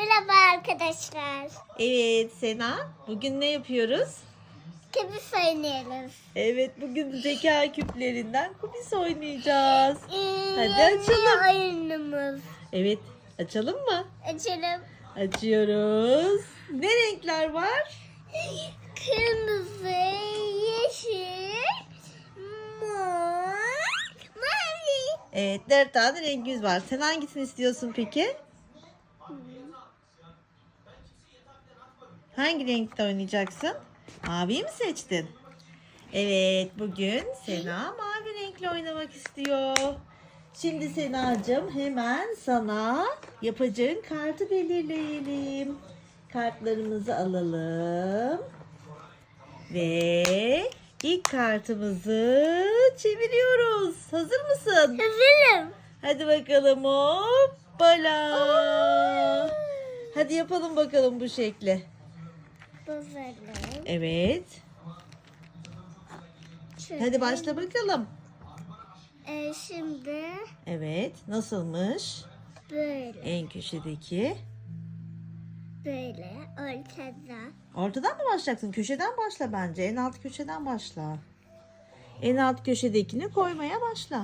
Merhaba arkadaşlar. Evet Sena, bugün ne yapıyoruz? Kibis oynuyoruz. Evet, bugün zeka küplerinden kubis oynayacağız. Ee, Hadi açalım. oyunumuz. Evet, açalım mı? Açalım. Açıyoruz. Ne renkler var? Kırmızı, yeşil, mor, mavi. Evet, dört tane rengimiz var. Sen hangisini istiyorsun peki? Hangi renkte oynayacaksın? Maviyi mi seçtin? Evet, bugün Sena mavi renkle oynamak istiyor. Şimdi Sena'cığım hemen sana yapacağın kartı belirleyelim. Kartlarımızı alalım. Ve ilk kartımızı çeviriyoruz. Hazır mısın? Hazırım. Hadi bakalım hoppala. Hadi yapalım bakalım bu şekli. Hazırım. Evet. Şöyle. Hadi başla bakalım. Ee, şimdi Evet. Nasılmış? böyle, En köşedeki. böyle, ortada. Ortadan mı başlayacaksın? Köşeden başla bence. En alt köşeden başla. En alt köşedekini koymaya başla.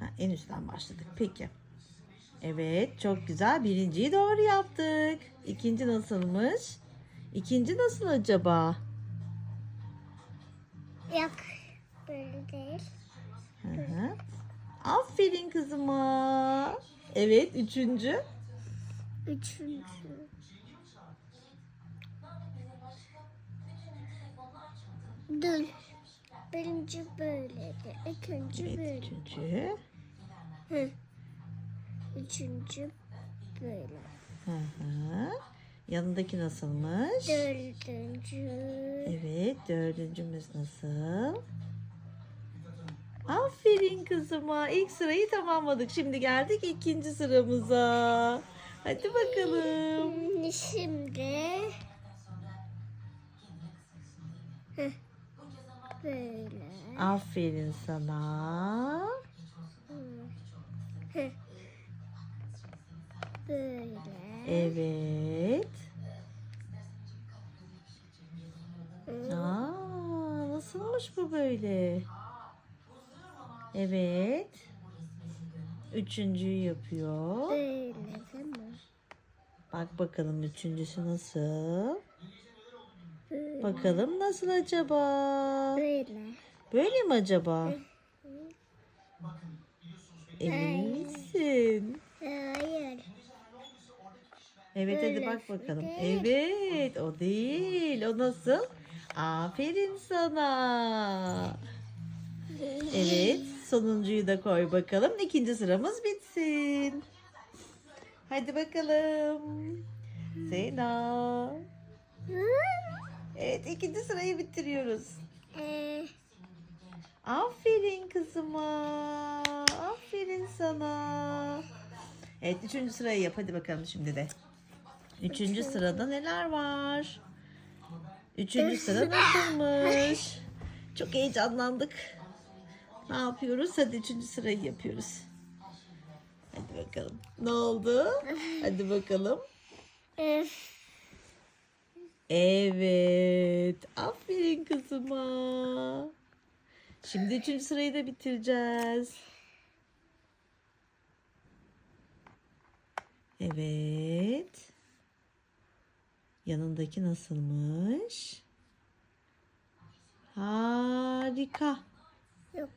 Ha, en üstten başladık. Peki. Evet, çok güzel. Birinciyi doğru yaptık. İkinci nasılmış? İkinci nasıl acaba? Yok, böyle değil. Hı hı. Aferin kızıma. Evet, üçüncü. Üçüncü. Dur. Birinci böyleydi. İkinci Evet, böyle. üçüncü. Hı. Üçüncü böyle. Hı hı. Yanındaki nasılmış? Dördüncü. Evet, dördüncümüz nasıl? Aferin kızıma. İlk sırayı tamamladık. Şimdi geldik ikinci sıramıza. Hadi bakalım. Hmm, Şimdi Heh. böyle. Aferin sana. Böyle. Evet. Aa, nasılmış bu böyle? Evet. Üçüncüyü yapıyor. Böyle mi? Bak bakalım üçüncüsü nasıl? Böyle. Bakalım nasıl acaba? Böyle. Böyle mi acaba? Emin misin? Hayır. Evet hadi bak bakalım. Evet o değil. O nasıl? Aferin sana. Evet sonuncuyu da koy bakalım. İkinci sıramız bitsin. Hadi bakalım. Sena. Evet ikinci sırayı bitiriyoruz. Aferin kızıma. Aferin sana. Evet üçüncü sırayı yap. Hadi bakalım şimdi de. Üçüncü sırada neler var? Üçüncü sıra nasılmış? Çok heyecanlandık. Ne yapıyoruz? Hadi üçüncü sırayı yapıyoruz. Hadi bakalım. Ne oldu? Hadi bakalım. Evet. Aferin kızıma. Şimdi üçüncü sırayı da bitireceğiz. Evet. Yanındaki nasılmış? Harika. yok.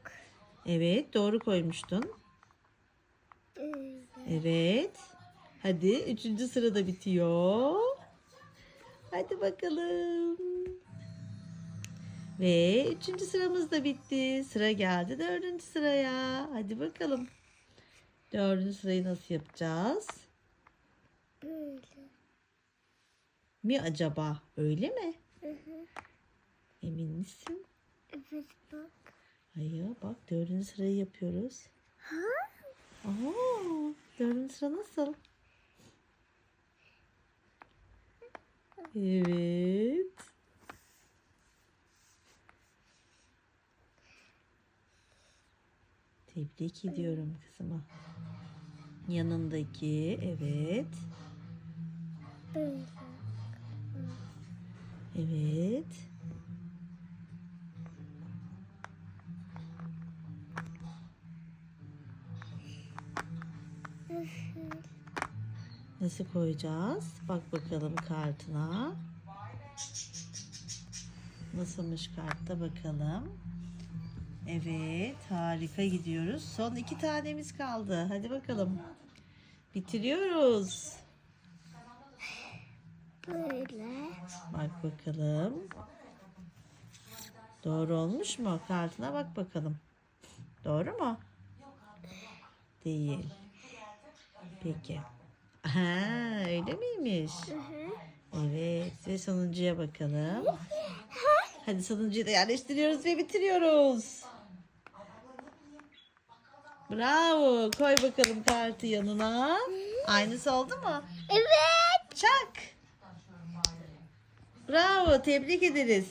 Evet, doğru koymuştun. Evet. Hadi üçüncü sırada bitiyor. Hadi bakalım. Ve üçüncü sıramız da bitti. Sıra geldi dördüncü sıraya. Hadi bakalım. Dördüncü sırayı nasıl yapacağız? Böyle. Mi acaba? Öyle mi? Hı hı. Emin misin? Evet bak. Hayır bak dördüncü sırayı yapıyoruz. Ha? Aa, dördüncü sıra nasıl? Evet. Tebrik ediyorum kızıma. Yanındaki evet. Böyle. Evet. Nasıl? Koyacağız? Bak bakalım kartına. Nasılmış kartta bakalım. Evet harika gidiyoruz. Son iki tanemiz kaldı. Hadi bakalım. Bitiriyoruz. Böyle. Bak bakalım. Doğru olmuş mu? Kartına bak bakalım. Doğru mu? Değil. Peki. Ha, öyle miymiş? Hı hı. Evet ve sonuncuya bakalım. Hadi sonuncuyu da yerleştiriyoruz ve bitiriyoruz. Bravo. Koy bakalım kartı yanına. Aynısı oldu mu? Evet. Çak. Bravo. Tebrik ederiz.